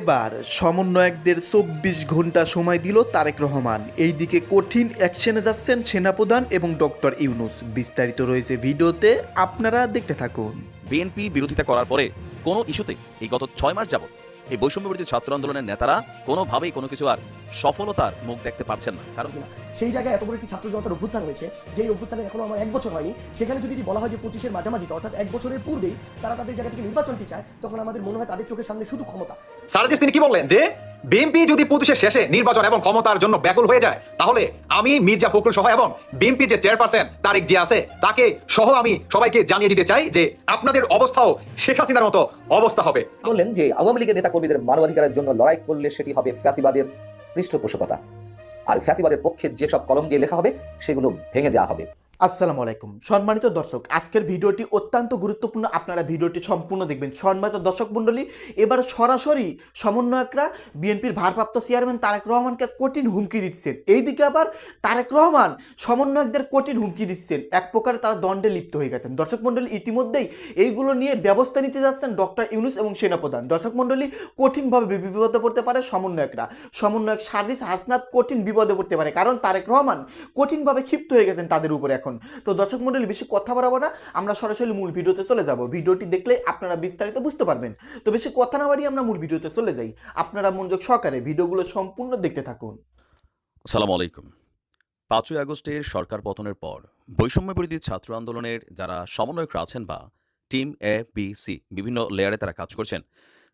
এবার সমন্বয়কদের চব্বিশ ঘণ্টা সময় দিল তারেক রহমান। এইদিকে কঠিন অ্যাকশনে যাচ্ছেন সেনাপ্রধান এবং ডক্টর ইউনুস। বিস্তারিত রয়েছে ভিডিওতে, আপনারা দেখতে থাকুন। বিএনপি বিরোধিতা করার পরে কোনো ইস্যুতে এই গত ছয় মাস যাবত এই বৈষম্য বিরোধী ছাত্র আন্দোলনের নেতারা কোনোভাবেই কোনো কিছু আর সফলতার মুখ দেখতে পারছেন না। কারণ কিনা সেই জায়গায় এত বড় একটি ছাত্র জনতার অভ্যুত্থান হয়েছে যেই অভ্যুত্থানে এখনও আমার এক বছর হয়নি সেখানে যদি বলা হয় যে পঁচিশের মাঝামাঝিতে অর্থাৎ এক বছরের পূর্বেই তারা তাদের জায়গা থেকে নির্বাচনটি চায় তখন আমাদের মনে হয় তাদের চোখের সামনে শুধু ক্ষমতা। সারাজিস তিনি কি বললেন? যে বিএনপি যদি পঁচিশের শেষে নির্বাচন এবং ক্ষমতার জন্য ব্যাকুল হয়ে যায়, তাহলে আমি মির্জা ফখরুল সহ এবং বিএনপির যে চেয়ারপারসন তারেক জিয়া আছে, তাকে সহ আমি সবাইকে জানিয়ে দিতে চাই যে আপনাদের অবস্থাও শেখ হাসিনার মতো অবস্থা হবে। বললেন যে আওয়ামী লীগের নেতাকর্মীদের মানবাধিকারের জন্য লড়াই করলে সেটি হবে ফ্যাসিবাদের পৃষ্ঠপোষকতা। আর ফ্যাসিবাদের পক্ষে যেসব কলম দিয়ে লেখা হবে, সেগুলো ভেঙে দেওয়া হবে। আসসালামু আলাইকুম। সম্মানিত দর্শক, আজকের ভিডিওটি অত্যন্ত গুরুত্বপূর্ণ। আপনারা ভিডিওটি সম্পূর্ণ দেখবেন। সম্মানিত দর্শক মণ্ডলী, এবার সরাসরি সমন্বয়করা, বিএনপির ভারপ্রাপ্ত চেয়ারম্যান তারেক রহমানকে কঠিন হুমকি দিচ্ছেন। এইদিকে আবার তারেক রহমান সমন্বয়কদের কঠিন হুমকি দিচ্ছেন। এক প্রকারে তারা দণ্ডে লিপ্ত হয়ে গেছেন। দর্শক মণ্ডলী, ইতিমধ্যেই এইগুলো নিয়ে ব্যবস্থা নিতে যাচ্ছেন ডক্টর ইউনুস এবং সেনাপ্রধান। দর্শক মণ্ডলী, কঠিনভাবে বিপদে পড়তে পারে সমন্বয়করা। সমন্বয়ক সার্জিস হাসনাত কঠিন বিপদে পড়তে পারে, কারণ তারেক রহমান কঠিনভাবে ক্ষিপ্ত হয়ে গেছেন তাদের উপর এখন তো দর্শক মণ্ডলী বেশি কথা বাড়াবো না। আমরা সরাসরি মূল ভিডিওতে চলে যাব। ভিডিওটি দেখলে আপনারা বিস্তারিত বুঝতে পারবেন। তো বেশি কথা না বাড়িয়ে আমরা মূল ভিডিওতে চলে যাই। আপনারা মনোযোগ সহকারে ভিডিওগুলো সম্পূর্ণ দেখতে থাকুন। সালাম আলাইকুম। পাঁচই আগস্টের সরকার পতনের পর বৈষম্য বিরোধী ছাত্র আন্দোলনের যারা সমন্বয়করা আছেন বা টিম এ, বি, সি বিভিন্ন লেয়ারে তারা কাজ করছেন,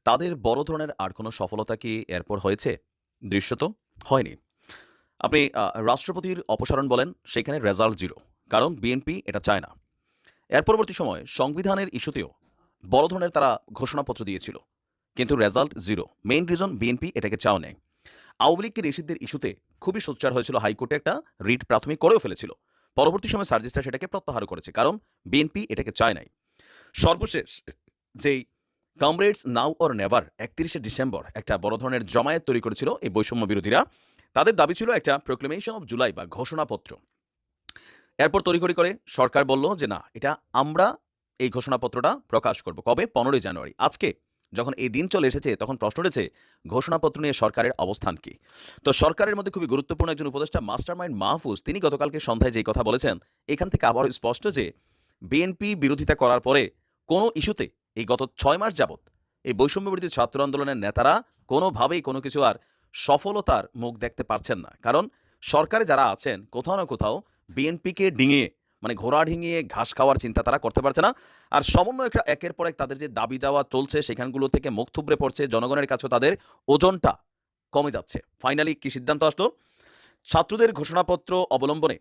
তাদের বড় ধরনের আর কোনো সফলতা কি এরপর হয়েছে? দৃশ্যত হয়নি। আপনি রাষ্ট্রপতির অপসারণ বলেন, সেখানে রেজাল্ট জিরো কারণ বিএনপি এটা চায় না। এর পরবর্তী সময় সংবিধানের ইস্যুতেও বড় ধরনের তারা ঘোষণাপত্র দিয়েছিল, কিন্তু result zero main reason BNP এটাকে চাও নেয় আওয়ামী লীগকে নিষিদ্ধের ইস্যুতে খুবই সোচ্চার হয়েছিল হাইকোর্টে একটা রিট প্রাথমিক করেও ফেলেছিল। পরবর্তী সময় সার্জিস্টরা সেটাকে প্রত্যাহার করেছে, কারণ বিএনপি এটাকে চায় নাই। সর্বশেষ যেই কমরেডস নাও অর নেভার একত্রিশে ডিসেম্বর একটা বড় ধরনের জমায়েত তৈরি করেছিল এই বৈষম্য বিরোধীরা, তাদের দাবি ছিল একটা প্রোক্লেমেশন অফ জুলাই বা ঘোষণাপত্র। এরপর তড়িঘড়ি করে সরকার বলল যে, না, এটা আমরা এই ঘোষণাপত্রটা প্রকাশ করব। কবে? পনেরোই জানুয়ারি। আজকে যখন এই দিন চলে এসেছে, তখন প্রশ্ন উঠেছে, ঘোষণাপত্র নিয়ে সরকারের অবস্থান কি? তো সরকারের মধ্যে খুবই গুরুত্বপূর্ণ একজন উপদেষ্টা, মাস্টারমাইন্ড মাহফুজ, তিনি গতকালকে সন্ধ্যায় যেই কথা বলেছেন, এখান থেকে আবারও স্পষ্ট যে, বিএনপি বিরোধিতা করার পরে কোনো ইস্যুতে এই গত ছয় মাস যাবত এই বৈষম্য বিরোধী ছাত্র আন্দোলনের নেতারা কোনোভাবেই কোনো কিছু আর সফলতার মুখ দেখতে পারছেন না। কারণ সরকারে যারা আছেন, কোথাও না কোথাও বিএনপিকে ডিঙিয়ে মানে ঘোড়া ডিঙিয়ে ঘাস খাওয়ার চিন্তা তারা করতে পারছে না। আর সমন্বয়করা একের পর এক তাদের যে দাবি যাওয়া চলছে, সেখানগুলো থেকে মুখ থুবড়ে পড়ছে। জনগণের কাছেও তাদের ওজনটা কমে যাচ্ছে। ফাইনালি কি সিদ্ধান্ত আসলো? ছাত্রদের ঘোষণাপত্র অবলম্বনে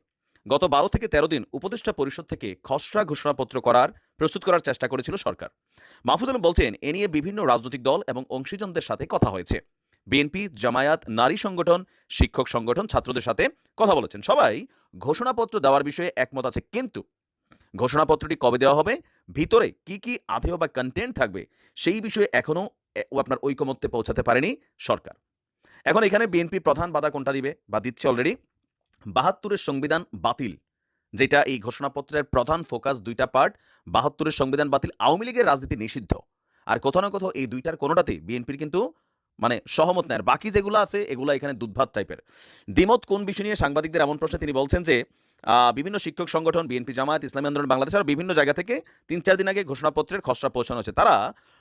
গত বারো থেকে তেরো দিন উপদেষ্টা পরিষদ থেকে খসড়া ঘোষণাপত্র করার, প্রস্তুত করার চেষ্টা করেছিল সরকার। মাহফুজ আলম বলছেন, এ নিয়ে বিভিন্ন রাজনৈতিক দল এবং অংশীজনদের সাথে কথা হয়েছে। বিএনপি, জামায়াত, নারী সংগঠন, শিক্ষক সংগঠন, ছাত্রদের সাথে কথা বলেছেন। সবাই ঘোষণাপত্র দেওয়ার বিষয়ে একমত আছে, কিন্তু ঘোষণাপত্রটি কবে দেওয়া হবে, ভিতরে কি কি আধেয় বা কন্টেন্ট থাকবে, সেই বিষয়ে এখনও আপনার ঐকমত্যে পৌঁছাতে পারেনি সরকার। এখন এখানে বিএনপি প্রধান বাধা কোনটা দিবে বা দিচ্ছে অলরেডি বাহাত্তরের সংবিধান বাতিল, যেটা এই ঘোষণাপত্রের প্রধান ফোকাস দুইটা পার্ট বাহাত্তরের সংবিধান বাতিল আওয়ামী লীগের রাজনীতি নিষিদ্ধ। আর কোথাও না কোথাও এই দুইটার কোনোটাতেই বিএনপির কিন্তু মানে সহমত নেয় বাকি যেগুলো আছে, এগুলো এখানে দুধভাত টাইপের দ্বিমত কোন বিষয় নিয়ে সাংবাদিকদের এমন প্রশ্নে? তিনি বলছেন যে বিভিন্ন শিক্ষক সংগঠন, বিএনপি জামায়াত, ইসলামী আন্দোলন, বাংলাদেশ আর বিভিন্ন জায়গা থেকে তিন চার দিন আগে ঘোষণাপত্রের খসড়া পৌঁছানো হয়েছে। তারা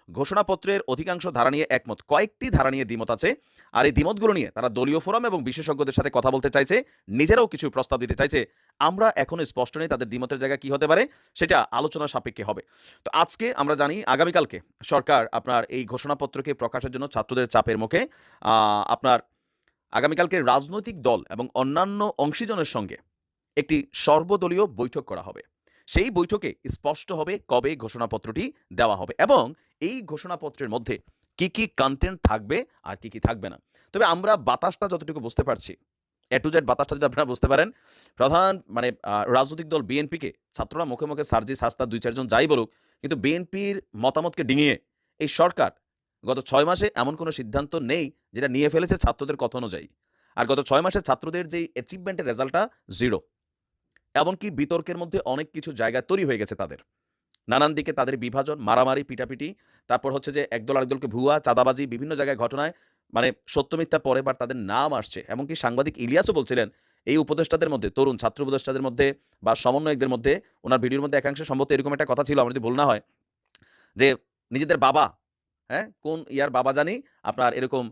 ঘোষণাপত্রের অধিকাংশ ধারা নিয়ে একমত। কয়েকটি ধারা নিয়ে দ্বিমত আছে। আর এই দ্বিমতগুলো নিয়ে তারা দলীয় ফোরাম এবং বিশেষজ্ঞদের সাথে কথা বলতে চাইছে। নিজেরাও কিছু প্রস্তাব দিতে চাইছে। আমরা এখনও স্পষ্ট নেই তাদের দ্বিমতের জায়গা কি হতে পারে, সেটা আলোচনা সাপেক্ষে হবে। তো আজকে আমরা জানি, আগামীকালকে সরকার আপনার এই ঘোষণাপত্রকে প্রকাশের জন্য ছাত্রদের চাপের মুখে। আপনার আগামীকালকে রাজনৈতিক দল এবং অন্যান্য অংশীজনের সঙ্গে একটি সর্বদলীয় বৈঠক করা হবে। সেই বৈঠকে স্পষ্ট হবে কবে ঘোষণাপত্রটি দেওয়া হবে এবং এই ঘোষণাপত্রের মধ্যে কি কি কন্টেন্ট থাকবে আর কি কি থাকবে না। তবে আমরা বাতাসটা যতটুকু বুঝতে পারছি, এ টু জেড বাতাসটা যদি আপনারা বুঝতে পারেন, প্রধান মানে রাজনৈতিক দল বিএনপিকে, ছাত্ররা মুখে মুখে সার্জিস হাস্তা দুই চারজন যাই বলুক, কিন্তু বিএনপির মতামতকে ডিঙিয়ে এই সরকার গত ছয় মাসে এমন কোনো সিদ্ধান্ত নেই যেটা নিয়ে ফেলেছে ছাত্রদের কথা অনুযায়ী। আর গত ছয় মাসে ছাত্রদের যেই অ্যাচিভমেন্টের রেজাল্টটা জিরো এমনকি বিতর্কের মধ্যে অনেক কিছু জায়গা তৈরি হয়ে গেছে তাদের। নানান দিকে তাদের বিভাজন, মারামারি, পিটাপিটি, তারপর হচ্ছে যে একদল আরেকদলকে ভুয়া, চাঁদাবাজি, বিভিন্ন জায়গায় ঘটনায় মানে সত্য মিথ্যা পরে বার তাদের নাম আসছে। এমনকি সাংবাদিক ইলিয়াসও বলছিলেন, এই উপদেষ্টাদের মধ্যে, তরুণ ছাত্র উপদেষ্টাদের মধ্যে বা সমন্বয়কদের মধ্যে, ওনার ভিডিওর মধ্যে একাংশে সম্ভবত এরকম একটা কথা ছিল, আমার যদি ভুল না হয়, যে নিজেদের বাবা হ্যাঁ কোন ইয়ার বাবা জানি, আপনার এরকম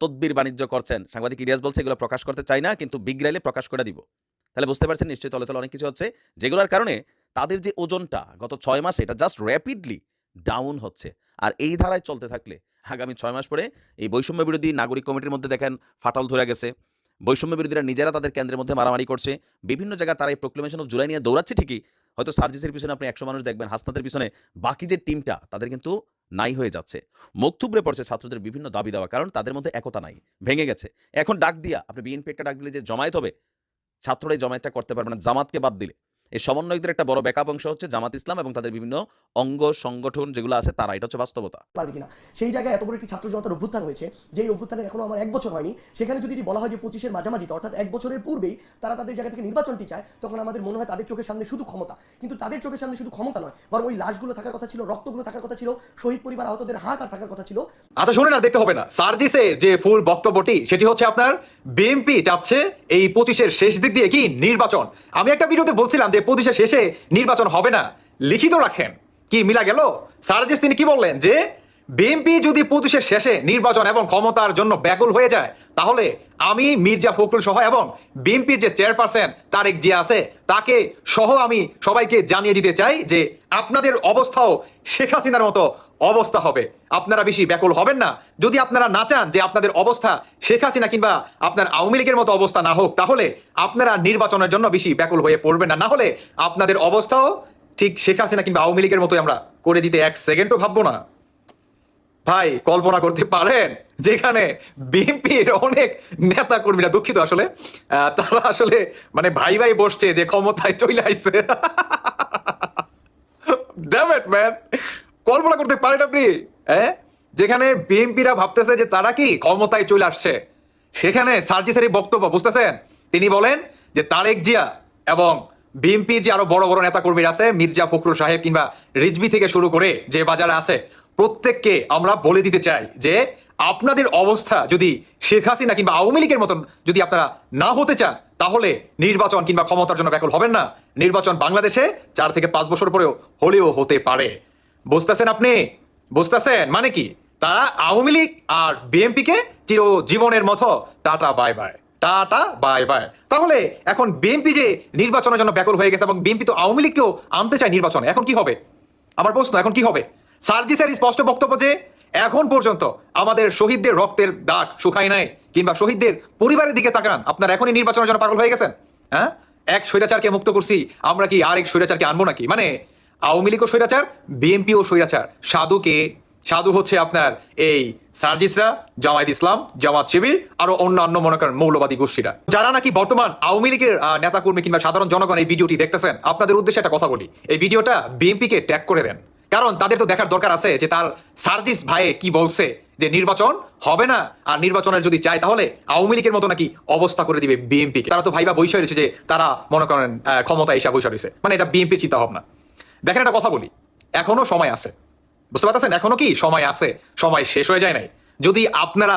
তদবির বাণিজ্য করছেন। সাংবাদিক ইলিয়াস বলছে, এগুলো প্রকাশ করতে চাই না, কিন্তু বিগড়াইলে প্রকাশ করে দিব। তাহলে বুঝতে পারছেন নিশ্চয়ই তলে তলে অনেক কিছু হচ্ছে। যেগুলোর কারণে তাদের যে ওজনটা গত ছয় মাসে এটা জাস্ট র্যাপিডলি ডাউন হচ্ছে। আর এই ধারায় চলতে থাকলে আগামী ছয় মাস পরে এই বৈষম্য বিরোধী নাগরিক কমিটির মধ্যে দেখেন ফাটাল ধরে গেছে। বৈষম্য বিরোধীরা নিজেরা তাদের কেন্দ্রের মধ্যে মারামারি করছে। বিভিন্ন জায়গায় তারা এই প্রোক্লেমেশন অফ জুলাই নিয়ে দৌড়াচ্ছে ঠিকই। হয়তো সার্জিসের পিছনে আপনি একশো মানুষ দেখবেন, হাসনাতের পিছনে বাকি যে টিমটা তাদের কিন্তু নাই হয়ে যাচ্ছে। মুখ থুবড়ে পড়ছে ছাত্রদের বিভিন্ন দাবি দেওয়া, কারণ তাদের মধ্যে একতা নাই, ভেঙে গেছে। এখন ডাক দিয়া, আপনি বিএনপি একটা ডাক দিলে যে জমায়েত হবে ছাত্ররা এই জমায়েতটা করতে পারবে না। জামাতকে বাদ দিলে। এই সমন্বয়কদের একটা বড় ব্যাকআপ অংশ হচ্ছে জামাত ইসলাম এবং তাদের বিভিন্ন অঙ্গ সংগঠন যেগুলো আছে তারা এটা হচ্ছে বাস্তবতা। পারবে কিনা? সেই জায়গায় এত বড় একটি ছাত্র জনতার অভ্যুত্থান হয়েছে যেই অভ্যুত্থানের এখনও আমার এক বছর হয়নি সেখানে যদি বলা হয় যে পঁচিশের মাঝামাঝিতে অর্থাৎ এক বছরের পূর্বেই তারা তাদের জায়গা থেকে নির্বাচনটি চায় তখন আমাদের মনে হয় তাদের চোখের সামনে শুধু ক্ষমতা। কিন্তু তাদের চোখের সামনে শুধু ক্ষমতা নয় বরং ওই লাশগুলো থাকার কথা ছিল রক্তগুলো থাকার কথা ছিল শহীদ পরিবার আহতদের হাহাকার থাকার কথা ছিল। আচ্ছা শুনে না দেখতে হবে না। সার্জিসের যে ফুল বক্তব্যটি সেটি হচ্ছে আপনার বিএমপি চাচ্ছে এই পঁচিশের শেষ দিক দিয়ে কি নির্বাচন। আমি একটা ভিডিওতে বলছিলাম যে পঁচিশের শেষে নির্বাচন হবে না। লিখিত রাখেন। কি মিলা গেল? সার্জিস তিনি কি বললেন? যে, বিএনপি যদি পঁচিশের শেষে নির্বাচন এবং ক্ষমতার জন্য ব্যাকুল হয়ে যায়, তাহলে আমি, মির্জা ফখরুল সহ এবং বিএনপির যে চেয়ারপারসন তারেক জিয়া আছে, তাকে সহ আমি সবাইকে জানিয়ে দিতে চাই যে, আপনাদের অবস্থাও শেখ হাসিনার মতো অবস্থা হবে। আপনারা বেশি ব্যাকুল হবেন না। যদি আপনারা না চান যে আপনাদের অবস্থা শেখ হাসিনা কিংবা আপনার আওয়ামী লীগের মতো অবস্থা না হোক তাহলে আপনারা নির্বাচনের জন্য বেশি ব্যাকুল হয়ে পড়বেন না। না হলে আপনাদের অবস্থাও ঠিক শেখ হাসিনা কিংবা আওয়ামী লীগের মতোই আমরা করে দিতে এক সেকেন্ডও ভাববো না। ভাই কল্পনা করতে পারেন যেখানে বিএনপির অনেক নেতা কর্মীরা দুঃখিত আসলে। তারা আসলে মানে ভাই ভাই বসছে যে ক্ষমতায় চলে Damn it, man! কল্পনা করতে পারেন আপনি হ্যাঁ যেখানে বিএনপিরা ভাবতেছে যে তারা কি ক্ষমতায় চলে আসছে। সেখানে সার্জিসের বক্তব্য, বুঝতেছেন? তিনি বলেন যে তারেক জিয়া এবং বিএনপির যে আরও বড় বড় নেতা কর্মীরা আছে, মির্জা ফখরুল সাহেব কিংবা রিজবি থেকে শুরু করে যে বাজারে আছে, প্রত্যেককে আমরা বলে দিতে চাই যে আপনাদের অবস্থা যদি শেখ হাসিনা কিংবা আওয়ামী লীগের মতন যদি আপনারা না হতে চান, তাহলে নির্বাচন কিংবা ক্ষমতার জন্য ব্যাকুল হবেন না। নির্বাচন বাংলাদেশে চার থেকে পাঁচ বছর পরেও হলেও হতে পারে। বুঝতেছেন আপনি? বুঝতেছেন? মানে কি? তারা আওয়ামী লীগ আর বিএনপি কে চির জীবনের মতো tata, bye bye. Tata, bye bye. তাহলে এখন বিএনপি যে নির্বাচনের জন্য ব্যাকুল হয়ে গেছে এবং বিএনপি তো আওয়ামী লীগকেও আনতে চায় নির্বাচনে, এখন কি হবে? আমার প্রশ্ন, এখন কি হবে? সার্জিসের স্পষ্ট বক্তব্য যে, এখন পর্যন্ত আমাদের শহীদদের রক্তের দাগ শুকায় নাই, কিংবা শহীদদের পরিবারের দিকে তাকান, আপনার এখনই নির্বাচনের জন্য পাগল হয়ে গেছেন? হ্যাঁ? এক স্বৈরাচারকে মুক্ত করছি, আমরা কি আরেক স্বৈরাচারকে আনব নাকি? মানে আওয়ামী লীগও স্বৈরাচার বিএনপিও স্বৈরাচার। সাধুকে, সাধু হচ্ছে আপনার এই সার্জিসরা, জামায়াত ইসলাম জামাত শিবির, আরও অন্যান্য মনে করেন মৌলবাদী গোষ্ঠীরা। যারা নাকি বর্তমান আওয়ামী লীগের নেতাকর্মী কিংবা সাধারণ জনগণ এই ভিডিওটি দেখতেছেন, আপনাদের উদ্দেশ্যে একটা কথা বলি। এই ভিডিওটা বিএনপিকে ট্যাগ করে দেন। কারণ তাদের তো দেখার দরকার আছে যে তার সার্জিস ভাইয়ে কি বলছে যে নির্বাচন হবে না, আর নির্বাচনের যদি চায় তাহলে আওয়ামী লীগের মতো নাকি অবস্থা করে দিবে বিএনপি তারা তো ভাইবা বৈশা রয়েছে যে তারা মনে করেন ক্ষমতা এসে বৈশা রয়েছে। মানে এটা বিএনপির চিন্তা ভাবনা দেখেন একটা কথা বলি। এখনও সময় আছে। বুঝতে পারতেছেন? এখনও কি সময় আছে? সময় শেষ হয়ে যায় নাই। যদি আপনারা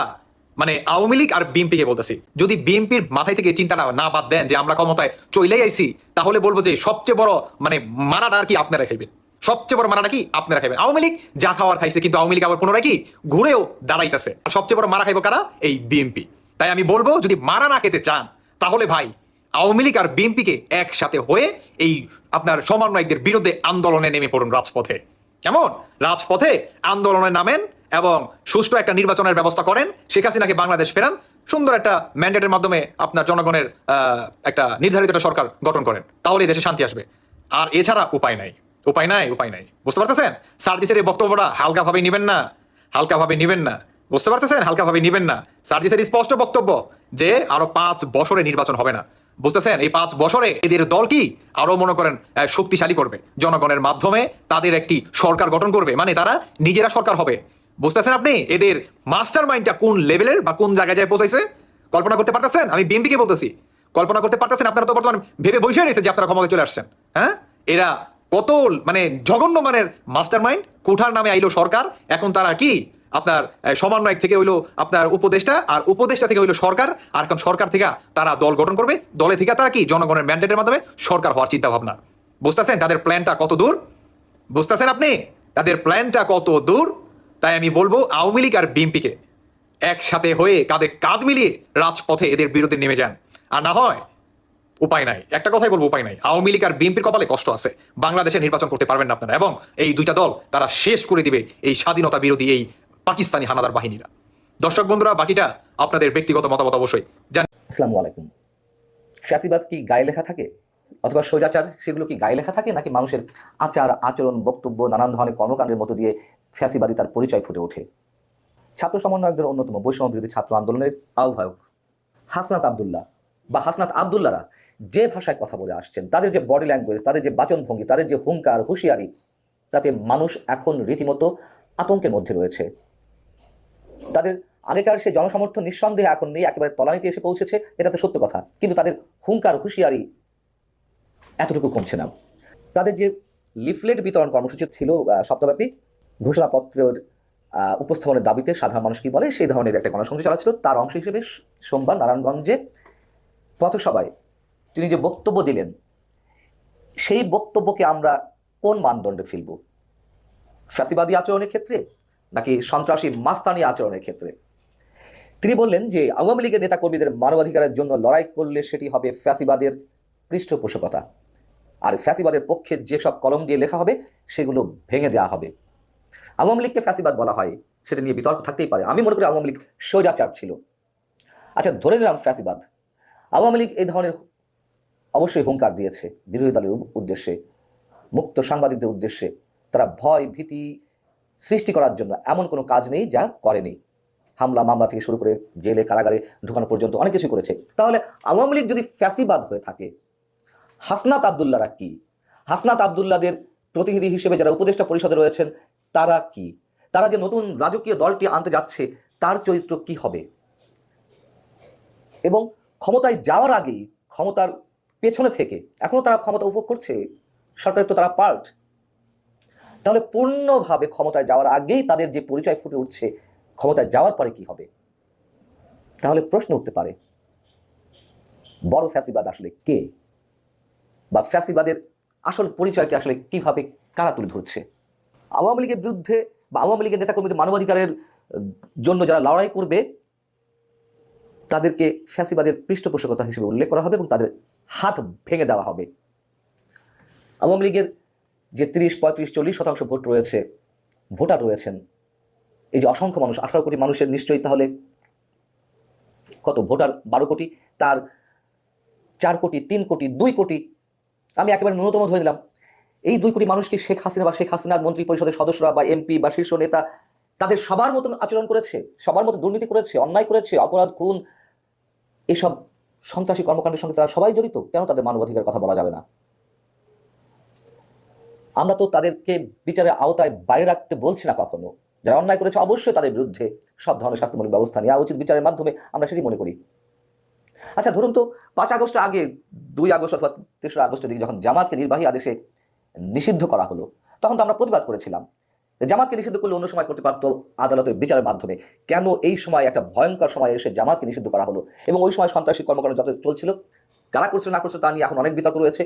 মানে আওয়ামী লীগ আর বিএনপিকে বলতেছি, যদি বিএনপির মাথায় থেকে চিন্তাটা না বাদ দেন যে আমরা ক্ষমতায় চলেই আইছি, তাহলে বলব যে সবচেয়ে বড় মানে মানাটা আর কি আপনারা খাইবেন। সবচেয়ে বড় মারাটা কি আপনারা খাইবেন? আওয়ামী লীগ যা খাওয়ার খাইছে, কিন্তু আওয়ামী লীগ আবার পুনরায় কি ঘুরেও দাঁড়াইতেছে। সবচেয়ে বড় মারা খাইবো কারা? এই বিএনপি। তাই আমি বলব, যদি মারা না খেতে চান, তাহলে ভাই আওয়ামী লীগ আর বিএনপিকে একসাথে হয়ে এই আপনার সমন্বয়কদের বিরুদ্ধে আন্দোলনে নেমে পড়ুন রাজপথে। কেমন? রাজপথে আন্দোলনে নামেন এবং সুষ্ঠু একটা নির্বাচনের ব্যবস্থা করেন। শেখ হাসিনাকে বাংলাদেশ ফেরান। সুন্দর একটা ম্যান্ডেটের মাধ্যমে আপনার জনগণের একটা নির্ধারিত একটা সরকার গঠন করেন। তাহলে দেশে শান্তি আসবে। আর এছাড়া উপায় নাই। উপায় নাই উপায় নাই। বুঝতে পারতেছেন? সার্জিসের এই বক্তব্যটা হালকাভাবে নেবেন না। হালকাভাবে নেবেন না। বুঝতে পারতেছেন? হালকাভাবে নেবেন না। সার্জিসের স্পষ্ট বক্তব্য যে আরও পাঁচ বছরে নির্বাচন হবে না। বুঝতেছেন, এই পাঁচ বছরে এদের দল কি আরও মনে করেন শক্তিশালী করবে? জনগণের মাধ্যমে তাদের একটি সরকার গঠন করবে? মানে তারা নিজেরা সরকার হবে। বুঝতেছেন আপনি? এদের মাস্টার মাইন্ডটা কোন লেভেলের বা কোন জায়গায় যায় পৌঁছাইছে? কল্পনা করতে পারতেছেন? আমি বিএমপিকে বলতেছি। কল্পনা করতে পারতেছেন? আপনারা তো বর্তমানে ভেবে বসে রয়েছে যে আপনারা ক্ষমতায় চলে আসছেন। হ্যাঁ? এরা কত মানে জঘন্য মানের মাস্টার মাইন্ড কোঠার নামে আইলো সরকার। এখন তারা কি আপনার আহ, সমন্বয়ক থেকে হইল আপনার উপদেষ্টা আর উপদেষ্টা থেকে হইল সরকার আর এখন সরকার থেকে তারা দল গঠন করবে। দলে থেকে তারা কি? জনগণের ম্যান্ডেটের মাধ্যমে সরকার হওয়ার চিন্তা ভাবনা বুঝতেছেন? তাদের প্ল্যানটা কত দূর? বুঝতেছেন আপনি? তাদের প্ল্যানটা কত দূর? তাই আমি বলব আওয়ামী লীগ আর বিএনপিকে একসাথে হয়ে কাঁধে কাঁধ মিলিয়ে রাজপথে এদের বিরুদ্ধে নেমে যান। আর না হয় উপায় নাই। একটা কথাই বলব উপায় নাই। আওয়ামী লীগ আর বিএনপির কপালে কষ্ট আছে। বাংলাদেশে নির্বাচন করতে পারবেন না আপনারা। এবং এই দুইটা দল তারা শেষ করে দিবে এই স্বাধীনতা বিরোধী এই পাকিস্তানি হানাদার বাহিনীরা। দর্শক বন্ধুরা, বাকিটা আপনাদের ব্যক্তিগত মতামত অবশ্যই। জানি আসসালামু আলাইকুম। ফ্যাসিবাদ কি গায়ে লেখা থাকে? অথবা স্বৈরাচার, সেগুলো কি গায়ে লেখা থাকে? নাকি মানুষের আচার, আচরণ, বক্তব্য, নানান ধরনের কর্মকাণ্ডের মতো দিয়ে ফ্যাসিবাদী তার পরিচয় ফুটে ওঠে? ছাত্র সমন্বয়কদের অন্যতম বৈষম্য বিরোধী ছাত্র আন্দোলনের আহ্বায়ক হাসনাত আবদুল্লাহ বা হাসনাত আবদুল্লারা যে ভাষায় কথা বলে আসছেন, তাদের যে বডি ল্যাঙ্গুয়েজ তাদের যে বাচনভঙ্গি, তাদের যে হুঙ্কার, হুঁশিয়ারি, তাতে মানুষ এখন রীতিমতো আতঙ্কের মধ্যে রয়েছে। তাদের আগেকার সে জনসমর্থন নিঃসন্দেহে এখন নেই, একেবারে তলানিতে এসে পৌঁছেছে, এটা তো সত্য কথা। কিন্তু তাদের হুঙ্কার, হুঁশিয়ারি এতটুকু কমছে না। তাদের যে লিফলেট বিতরণ কর্মসূচি ছিল সপ্তাহব্যাপী, ঘোষণাপত্রের উপস্থাপনের দাবিতে সাধারণ মানুষ কি বলে, সেই ধরনের একটা গণসংযোগ চালাচ্ছিল। তার অংশ হিসেবে সোমবার নারায়ণগঞ্জে পথসভায় তিনি যে বক্তব্য দিলেন, সেই বক্তব্যকে আমরা কোন মানদণ্ডে ফেলব? ফ্যাসিবাদী আচরণের ক্ষেত্রে নাকি সন্ত্রাসী মাস্তানি আচরণের ক্ষেত্রে? তিনি বললেন যে, আওয়ামী লীগের নেতাকর্মীদের মানবাধিকারের জন্য লড়াই করলে সেটি হবে ফ্যাসিবাদের পৃষ্ঠপোষকতা। আর ফ্যাসিবাদের পক্ষে যেসব কলম দিয়ে লেখা হবে, সেগুলো ভেঙে দেওয়া হবে। আওয়ামী লীগকে ফ্যাসিবাদ বলা হয়, সেটা নিয়ে বিতর্ক থাকতেই পারে। আমি মনে করি আওয়ামী লীগ স্বৈরাচার ছিল। আচ্ছা ধরে নিলাম ফ্যাসিবাদ। আওয়ামী লীগ এই ধরনের অবশ্যই হুঙ্কার দিয়েছে বিরোধী দলের উদ্দেশ্যে, মুক্ত সাংবাদিকদের উদ্দেশ্যে। তারা ভয়, ভীতি সৃষ্টি করার জন্য এমন কোনো কাজ নেই যা করেনি। হামলা, মামলা থেকে শুরু করে জেলে, কারাগারে ঢুকানো পর্যন্ত অনেক কিছু করেছে। তাহলে আওয়ামী লীগ যদি ফ্যাসিবাদ হয়ে থাকে, হাসনাত আবদুল্লাহরা কি? হাসনাত আবদুল্লাদের প্রতিনিধি হিসেবে যারা উপদেষ্টা পরিষদে রয়েছেন, তারা কি? তারা যে নতুন রাজকীয় দলটি আনতে যাচ্ছে, তার চরিত্র কি হবে? এবং ক্ষমতায় যাওয়ার আগেই ক্ষমতার পেছনে থেকে, এখনও তারা ক্ষমতা উপভোগ করছে? সরকারের তো তারা পার্ট তাহলে পূর্ণভাবে ক্ষমতায় যাওয়ার আগেই তাদের যে পরিচয় ফুটে উঠছে, ক্ষমতায় যাওয়ার পরে কি হবে? তাহলে প্রশ্ন উঠতে পারে, বড় ফ্যাসিবাদ আসলে কে? বা ফ্যাসিবাদের আসল পরিচয়টি আসলে কীভাবে কারা তুলে ধরছে? আওয়ামী লীগের বিরুদ্ধে বা আওয়ামী লীগের নেতাকর্মীদের মানবাধিকারের জন্য যারা লড়াই করবে, তাদেরকে ফ্যাসিবাদের পৃষ্ঠপোষকতা হিসেবে উল্লেখ করা হবে এবং তাদের হাত ভেঙে দেওয়া হবে। আওয়ামী লীগের যে তিরিশ, পঁয়ত্রিশ, চল্লিশ শতাংশ ভোট রয়েছে, ভোটার রয়েছেন। এই যে অসংখ্য মানুষ, আঠারো কোটি মানুষের নিশ্চয়ই তাহলে কত ভোটার? বারো কোটি, তার চার কোটি, তিন কোটি, দুই কোটি, আমি একেবারে ন্যূনতম ধরে নিলাম। এই দুই কোটি মানুষকে শেখ হাসিনা বা শেখ হাসিনার মন্ত্রী পরিষদের সদস্যরা বা এমপি বা শীর্ষ নেতা তাদের সবার মতন আচরণ করেছে, সবার মতো দুর্নীতি করেছে, অন্যায় করেছে, অপরাধ, খুন, এসব সন্ত্রাসী কর্মকাণ্ডের সঙ্গে তারা সবাই জড়িত? কেন তাদের মানবাধিকার কথা বলা যাবে না? আমরা তো তাদেরকে বিচারের আওতায় বাইরে রাখতে বলছি না কখনো। যারা অন্যায় করেছে, অবশ্যই তাদের বিরুদ্ধে সব ধরনের শাস্তিমূলক ব্যবস্থা নেওয়া উচিত বিচারের মাধ্যমে, আমরা সেটি মনে করি। আচ্ছা ধরুন তো পাঁচ আগস্টের আগে, দুই আগস্ট অথবা তেসরা আগস্টের দিকে যখন জামাতকে নির্বাহী আদেশে নিষিদ্ধ করা হলো, তখন তো আমরা প্রতিবাদ করেছিলাম। জামাতকে নিষিদ্ধ করলে অন্য সময় করতে পারতো আদালতের বিচারের মাধ্যমে। কেন এই সময় একটা ভয়ঙ্কর সময় এসে জামাতকে নিষিদ্ধ করা হলো? এবং ওই সময় সন্ত্রাসী কর্মকাণ্ড যত চলছিল, কারা করছে না করছে তা নিয়ে এখন অনেক বিতর্ক রয়েছে।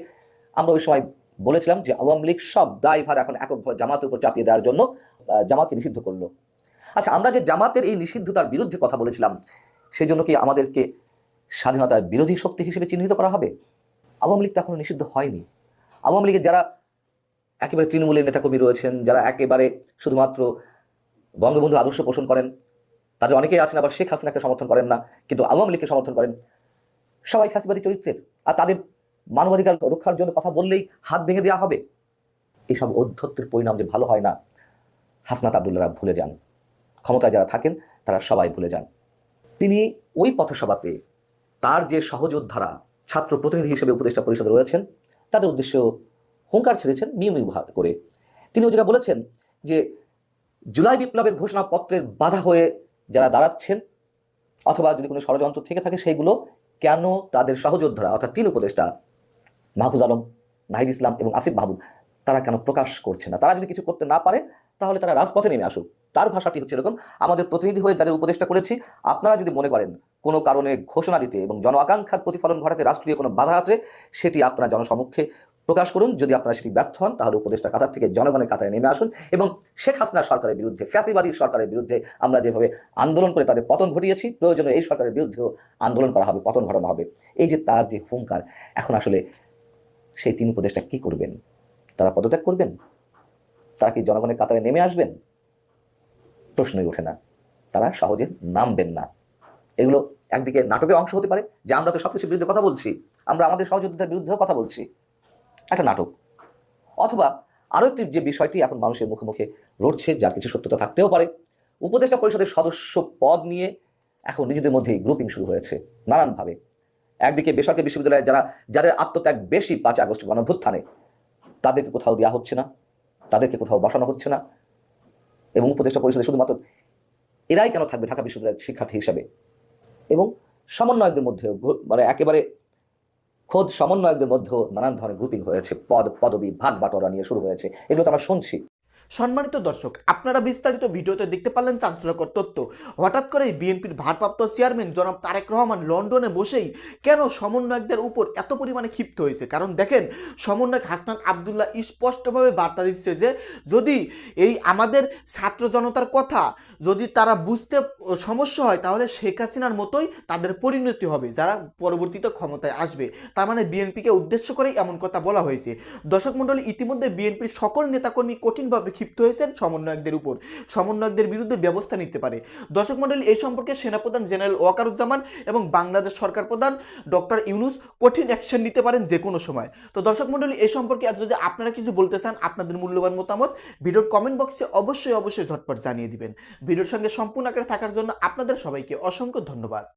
আমরা ওই সময় বলেছিলাম যে আওয়ামী লীগ সব দায়ভার এখন একক জামাতের উপর চাপিয়ে দেওয়ার জন্য জামাতকে নিষিদ্ধ করল। আচ্ছা আমরা যে জামাতের এই নিষিদ্ধতার বিরুদ্ধে কথা বলেছিলাম সেই জন্য কি আমাদেরকে স্বাধীনতার বিরোধী শক্তি হিসেবে চিহ্নিত করা হবে? আওয়ামী লীগ তো এখনও নিষিদ্ধ হয়নি। আওয়ামী লীগের যারা একেবারে তৃণমূলের নেতাকর্মী রয়েছেন, যারা একেবারে শুধুমাত্র বঙ্গবন্ধু আদর্শ পোষণ করেন, তাদের অনেকেই আছেন, আবার শেখ হাসিনাকে সমর্থন করেন না, কিন্তু আওয়ামী লীগকে সমর্থন করেন। সবাই ফ্যাসিবাদী চরিত্রের, আর তাদের মানবাধিকার রক্ষার জন্য কথা বললেই হাত ভেঙে দেওয়া হবে। এইসব অধ্যত্বের পরিণাম যে ভালো হয় না, হাসনাত আবদুল্লারা ভুলে যান। ক্ষমতায় যারা থাকেন, তারা সবাই ভুলে যান। তিনি ওই পথসভাতে তার যে সহযোদ্ধারা, ছাত্র প্রতিনিধি হিসেবে উপদেষ্টা পরিষদে রয়েছেন, তাদের উদ্দেশ্য হুঙ্কার ছেড়েছেন মিউ মিউ করে। তিনি জায়গায় বলেছেন যে, জুলাই বিপ্লবের ঘোষণাপত্রের বাধা হয়ে যারা দাঁড়াচ্ছেন, অথবা যদি কোনো ষড়যন্ত্র থেকে থাকে, সেইগুলো কেন তাদের সহযোদ্ধারা, অর্থাৎ তিন উপদেষ্টা মাহফুজ আলম নাহিদ ইসলাম এবং আসিফ মাহবুব তারা কেন প্রকাশ করছে না? তারা যদি কিছু করতে না পারে, তাহলে তারা রাজপথে নেমে আসুক। তার ভাষাটি হচ্ছে এরকম, আমাদের প্রতিনিধি হয়ে যাদের উপদেষ্টা করেছি, আপনারা যদি মনে করেন কোনো কারণে ঘোষণা দিতে এবং জন আকাঙ্ক্ষার প্রতিফলন ঘটাতে রাষ্ট্রীয় কোনো বাধা আছে, সেটি আপনারা জনসমক্ষে প্রকাশ করুন। যদি আপনারা সেটি ব্যর্থ হন, তাহলে উপদেষ্টা কাতার থেকে জনগণের কাতারে নেমে আসুন এবং শেখ হাসিনা সরকারের বিরুদ্ধে, ফ্যাসিবাদী সরকারের বিরুদ্ধে আমরা যেভাবে আন্দোলন করে তাদের পতন ঘটিয়েছি, প্রয়োজনে এই সরকারের বিরুদ্ধেও আন্দোলন করা হবে, পতন ঘটানো হবে। এই যে তার যে হুঙ্কার, এখন আসলে সেই তিন উপদেষ্টা কি করবেন? তারা পদত্যাগ করবেন? তারা কি জনগণের কাতারে নেমে আসবেন? প্রশ্নই ওঠে না। তারা সহজে নামবেন না। এগুলো একদিকে নাটকের অংশ হতে পারে, যে আমরা তো সবকিছুর বিরুদ্ধে কথা বলছি, আমরা আমাদের সহযোদ্ধার বিরুদ্ধেও কথা বলছি। একটা নাটক। অথবা আরও একটি যে বিষয়টি এখন মানুষের মুখে মুখে রটছে, যার কিছু সত্যতা থাকতেও পারে, উপদেষ্টা পরিষদের সদস্য পদ নিয়ে এখন নিজেদের মধ্যেই গ্রুপিং শুরু হয়েছে, নানানভাবে। একদিকে বেসরকারি বিশ্ববিদ্যালয়ে যারা, যাদের আত্মত্যাগ বেশি পাঁচ আগস্ট গণভ্যুত্থানে, তাদেরকে কোথাও দেওয়া হচ্ছে না, তাদেরকে কোথাও বসানো হচ্ছে না এবং উপদেষ্টা পরিষদে শুধুমাত্র এরাই কেন থাকবে ঢাকা বিশ্ববিদ্যালয়ের শিক্ষার্থী হিসাবে? এবং সমন্বয়কদের মধ্যেও ঘ- মানে একেবারে খোদ সমন্বয়কদের মধ্যেও নানান ধরনের গ্রুপিং হয়েছে, পদ, পদবি, ভাগ বাটোয়ারা নিয়ে শুরু হয়েছে। এগুলো তো আমরা শুনছি। সম্মানিত দর্শক, আপনারা বিস্তারিত ভিডিওতে দেখতে পারলেন চাঞ্চল্যকর তথ্য। হঠাৎ করেই বিএনপির ভারপ্রাপ্ত চেয়ারম্যান জনাব তারেক রহমান লন্ডনে বসেই কেন সমন্বয়কদের উপর এত পরিমাণে ক্ষিপ্ত হয়েছে? কারণ দেখেন, সমন্বয়ক হাসনান আবদুল্লাহ স্পষ্টভাবে বার্তা দিচ্ছে যে, যদি এই আমাদের ছাত্র জনতার কথা যদি তারা বুঝতে সমস্যা হয়, তাহলে শেখ হাসিনার মতোই তাদের পরিণতি হবে, যারা পরবর্তীতে ক্ষমতায় আসবে। তার মানে বিএনপিকে উদ্দেশ্য করেই এমন কথা বলা হয়েছে। দর্শক মণ্ডলী, ইতিমধ্যে বিএনপির সকল নেতাকর্মী কঠিনভাবে ক্ষিপ্ত হয়েছেন সমন্বয়কদের উপর। সমন্বয়কদের বিরুদ্ধে ব্যবস্থা নিতে পারে। দর্শক মণ্ডলী এই সম্পর্কে সেনাপ্রধান জেনারেল ওয়াকারুজ্জামান এবং বাংলাদেশ সরকার প্রধান ডক্টর ইউনুস কঠিন অ্যাকশন নিতে পারেন যে কোনো সময়। তো দর্শক মণ্ডলী এই সম্পর্কে আজ যদি আপনারা কিছু বলতে চান, আপনাদের মূল্যবান মতামত ভিডিওর কমেন্ট বক্সে অবশ্যই অবশ্যই ঝটপট জানিয়ে দিবেন। ভিডিওর সঙ্গে সম্পূর্ণ আকারে থাকার জন্য আপনাদের সবাইকে অসংখ্য ধন্যবাদ।